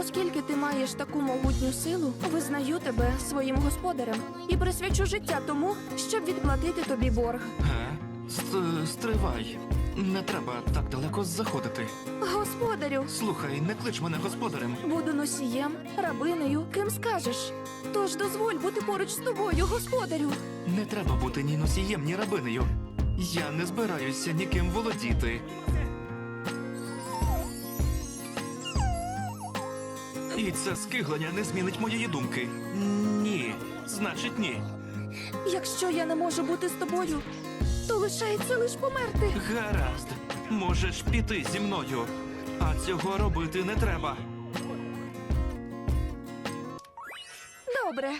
Оскільки ти маєш таку могутню силу, визнаю тебе своїм господарем і присвячу життя тому, щоб відплатити тобі борг. Ст- Стривай. Не треба так далеко заходити. Господарю, Слухай, не клич мене господарем. буду носієм, рабинею, ким скажеш. Тож дозволь бути поруч з тобою, господарю. Не треба бути ні носієм, ні рабинею. Я не збираюся ніким володіти. І це скиглення не змінить моєї думки. Ні, значить ні. Якщо я не можу бути з тобою, то лишається лиш померти. Гаразд, можеш піти зі мною, а цього робити не треба. Добре,